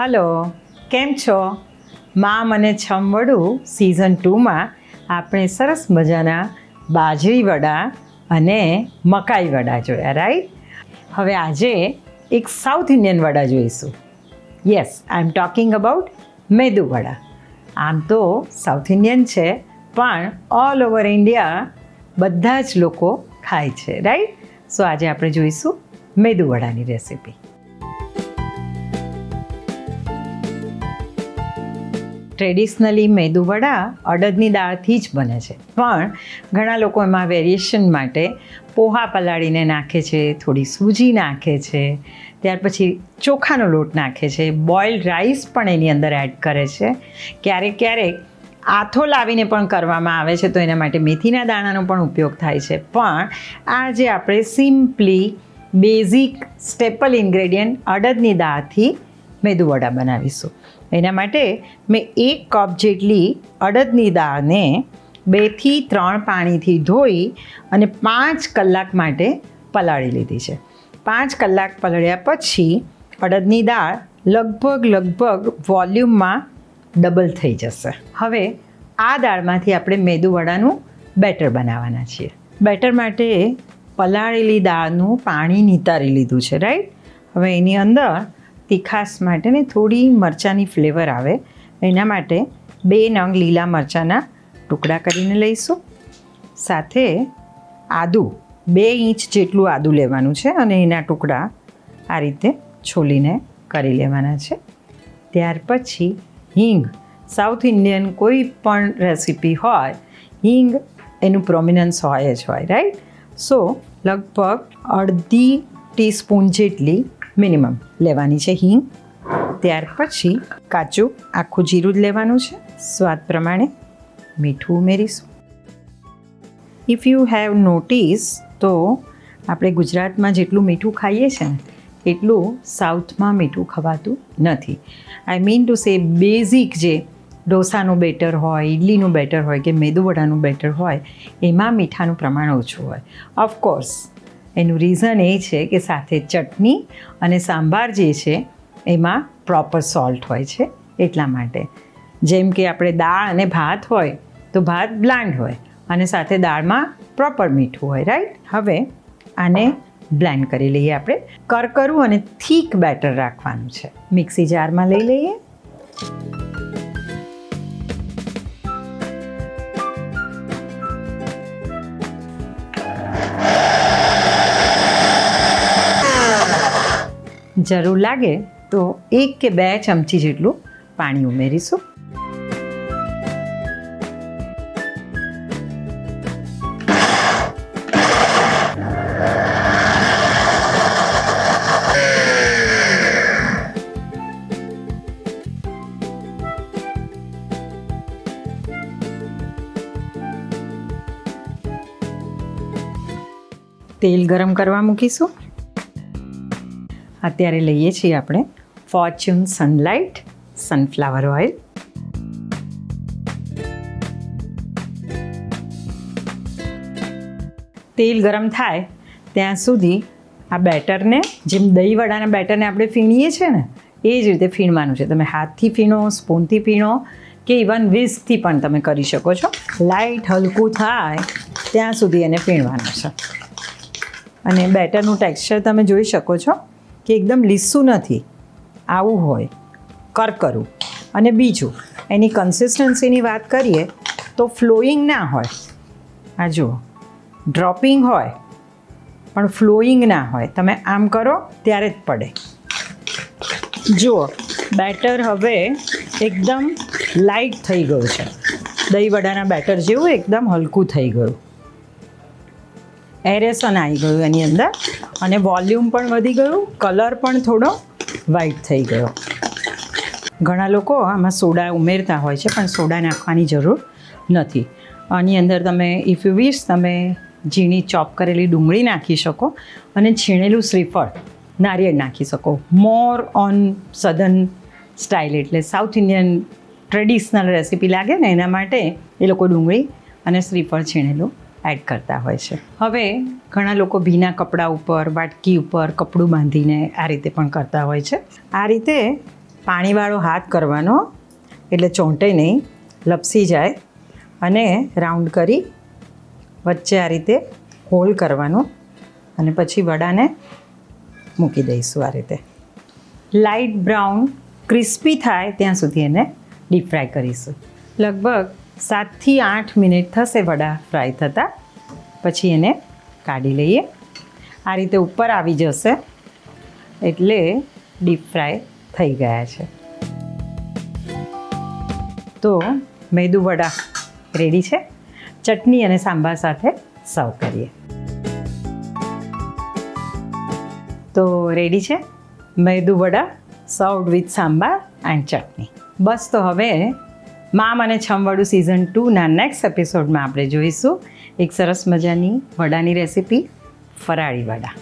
Hello, કેમ છો? મા મને છમવડું સિઝન ટુમાં આપણે સરસ મજાના બાજરી વડા અને મકાઈ વડા જોયા રાઈટ હવે આજે એક સાઉથ ઇન્ડિયન વડા જોઈશું. Yes I am talking about medu vada. આમ તો સાઉથ ઇન્ડિયન છે, પણ ઓલ ઓવર ઇન્ડિયા બધા જ લોકો ખાય છે રાઈટ સો આજે આપણે જોઈશું મેદુ વડાની રેસિપી ટ્રેડિશનલી મેદુવડા અડદની દાળથી જ બને છે. પણ ઘણા લોકો એમાં વેરિએશન માટે પોહા પલાળીને નાખે છે, થોડી સૂજી નાખે છે, ત્યાર પછી ચોખાનો લોટ નાખે છે બોઇલ્ડ રાઈસ પણ એની અંદર એડ કરે છે. ક્યારેક ક્યારેક આથો લાવીને પણ કરવામાં આવે છે, તો એના માટે મેથીના દાણાનો પણ ઉપયોગ થાય છે. પણ આ જે આપણે સિમ્પલી બેઝિક સ્ટેપલ ઇન્ગ્રેડિયન્ટ અડદની દાળથી મેદુવડા બનાવીશું. એના માટે મેં એક કપ જેટલી અડદની દાળને બેથી ત્રણ પાણીથી ધોઈ અને પાંચ કલાક માટે પલાળી લીધી છે. પાંચ કલાક પલળ્યા પછી અડદની દાળ લગભગ લગભગ વોલ્યુમમાં ડબલ થઈ જશે. હવે આ દાળમાંથી આપણે મેદુવડાનું બેટર બનાવવાના છીએ. બેટર માટે પલાળેલી દાળનું પાણી નિતારી લીધું છે રાઈટ હવે એની અંદર તીખાસ માટે ને થોડી મરચાંની ફ્લેવર આવે. એના માટે બે નંગ લીલા મરચાંના ટુકડા કરીને લઈશું. સાથે આદું બે ઇંચ જેટલું આદું લેવાનું છે અને એના ટુકડા આ રીતે છોલીને કરી લેવાના છે. ત્યાર પછી હિંગ. સાઉથ ઇન્ડિયન કોઈ પણ રેસીપી હોય, હિંગ એનું પ્રોમિનન્સ હોય જ હોય રાઈટ સો લગભગ અડધી ટીસ્પૂન જેટલી મિનિમમ લેવાની છે હિંગ. ત્યાર પછી કાચું આખું જીરું જ લેવાનું છે. સ્વાદ પ્રમાણે મીઠું ઉમેરીશું. ઇફ યુ હેવ નોટિસ તો આપણે ગુજરાતમાં જેટલું મીઠું ખાઈએ છીએ એટલું સાઉથમાં મીઠું ખવાતું નથી. I mean to say basic જે ઢોસાનું બેટર હોય ઇડલીનું બેટર હોય કે મેદુવડાનું બેટર હોય, એમાં મીઠાનું પ્રમાણ ઓછું હોય. ઓફકોર્સ એનું રીઝન એ છે કે સાથે ચટણી અને સાંભાર જે છે, એમાં પ્રોપર સોલ્ટ હોય છે, એટલા માટે. જેમ કે આપણે દાળ અને ભાત હોય, તો ભાત બ્લાન્ડ હોય અને સાથે દાળમાં પ્રોપર મીઠું હોય રાઈટ હવે આને બ્લેન્ડ કરી લઈએ આપણે. કરકરું અને થીક બેટર રાખવાનું છે. મિક્સી જારમાં લઈ લઈએ. જરૂર લાગે તો એક કે બે ચમચી જેટલું પાણી ઉમેરીશું. તેલ ગરમ કરવા મૂકીશું. અત્યારે લઈએ છીએ આપણે ફોર્ચ્યુન સનલાઇટ સનફ્લાવર ઓઇલ તેલ ગરમ થાય ત્યાં સુધી આ બેટરને, જેમ દહીંવડાના બેટરને આપણે ફીણીએ છીએ ને, એ જ રીતે ફીણવાનું છે. તમે હાથથી ફીણો, સ્પૂનથી ફીણો કે ઇવન વિસ્કથી પણ તમે કરી શકો છો. લાઇટ હલકું થાય ત્યાં સુધી એને ફીણવાનું છે. અને બેટરનું ટેક્સચર તમે જોઈ શકો છો. કે એકદમ લીસું નથી. આવું હોય. કરકરું અને બીજું, એની કન્સિસ્ટન્સીની વાત કરીએ તો ફ્લોઈંગ ના હોય. આ જુઓ. ડ્રોપિંગ હોય, પણ ફ્લોઈંગ ના હોય. તમે આમ કરો, ત્યારે જ પડે. જુઓ બેટર હવે એકદમ લાઇટ થઈ ગયું છે. દહીં વડાના બેટર જેવું એકદમ હલકું થઈ ગયું. એરેસન આવી ગયું એની અંદર. અને વોલ્યુમ પણ વધી ગયું, કલર પણ થોડો વ્હાઈટ થઈ ગયો. ઘણા લોકો આમાં સોડા ઉમેરતા હોય છે, પણ સોડા નાખવાની જરૂર નથી. આની અંદર તમે ઇફ યુ વિશ તમે ઝીણી ચોપ કરેલી ડુંગળી નાખી શકો અને છીણેલું શ્રીફળ નારિયેળ નાખી શકો. મોર ઓન સધન સ્ટાઇલ એટલે સાઉથ ઇન્ડિયન ટ્રેડિશનલ રેસિપી લાગે ને એના માટે એ લોકો ડુંગળી અને શ્રીફળ છીણેલું એડ કરતા હોય છે. હવે ઘણા લોકો ભીના કપડાં ઉપર, વાટકી ઉપર કપડું બાંધીને આ રીતે પણ કરતા હોય છે. આ રીતે પાણીવાળો હાથ કરવાનો, એટલે ચોંટે નહીં, લપસી જાય અને રાઉન્ડ કરી વચ્ચે આ રીતે હોલ કરવાનો અને પછી વડાને મૂકી દઈશું આ રીતે. લાઇટ બ્રાઉન ક્રિસ્પી થાય ત્યાં સુધી એને ડીપ ફ્રાય કરીશું. લગભગ સાતથી આઠ મિનિટ થશે વડા ફ્રાય થતાં. પછી એને કાઢી લઈએ. આ રીતે ઉપર આવી જશે. એટલે ડીપ ફ્રાય થઈ ગયા છે. તો મેદુ વડા રેડી છે. ચટણી અને સાંભાર સાથે સર્વ કરીએ. તો રેડી છે. Medu vada, served with sambar and chutney. બસ તો હવે મામ અને છમવાડું સિઝન ટુના નેક્સ્ટ એપિસોડમાં આપણે જોઈશું. એક સરસ મજાની વડાની રેસીપી ફરાળી વડા.